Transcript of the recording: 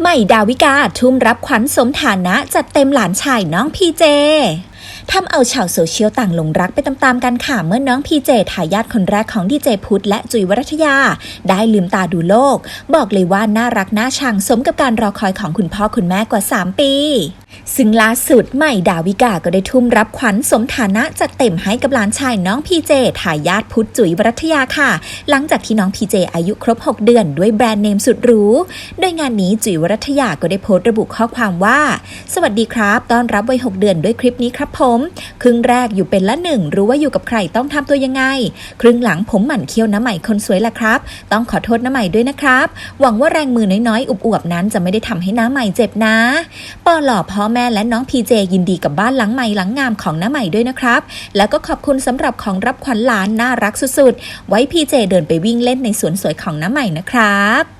ใหม่ดาวิกาทุ่มรับขวัญสมฐานะจัดเต็มหลานชายน้องพีเจ ทำเอาชาวโซเชียลต่างหลงรักไปตามๆกันค่ะ เมื่อน้องพีเจทายาทคนแรกของดีเจพุทธและจุ๋ยวรัตยา ได้ลืมตาดูโลก บอกเลยว่าน่ารักน่าชังสมกับการรอคอยของคุณพ่อคุณแม่กว่า 3 ปี ซึ่งล่าสุดใหม่ดาวิกาก็ได้ทุ่มรับขวัญสมฐานะจัดเต็มให้กับหลานชายน้องพีเจทายาทพุทธจุ๋ยวรัตยาค่ะ หลังจากที่น้องพีเจอายุครบ 6 เดือนด้วยแบรนด์เนมสุดหรูโดยงานนี้จุ๋ยวรัตยาก็ได้โพสต์ระบุข้อความว่า สวัสดีครับ ต้อนรับวัย6เดือนด้วยคลิปนี้ครับผม ครึ่งแรกอยู่เป็นละหนึ่งรู้ว่าอยู่กับใครต้องทำตัวยังไง ครึ่งหลังผมหมั่นเคี้ยวน้ำใหม่คนสวยละครับ ต้องขอโทษน้ำใหม่ด้วยนะครับ หวังว่าแรงมือน้อยๆอุบๆนั้นจะไม่ได้ทำให้น้ำใหม่เจ็บนะปอหล่อพ่อแม่และน้องพีเจยินดีกับบ้านหลังใหม่หลังงามของน้าใหม่ด้วยนะครับ แล้วก็ขอบคุณสำหรับของรับขวัญหลานน่ารักสุดๆ ไว้พีเจเดินไปวิ่งเล่นในสวนสวยของน้าใหม่นะครับ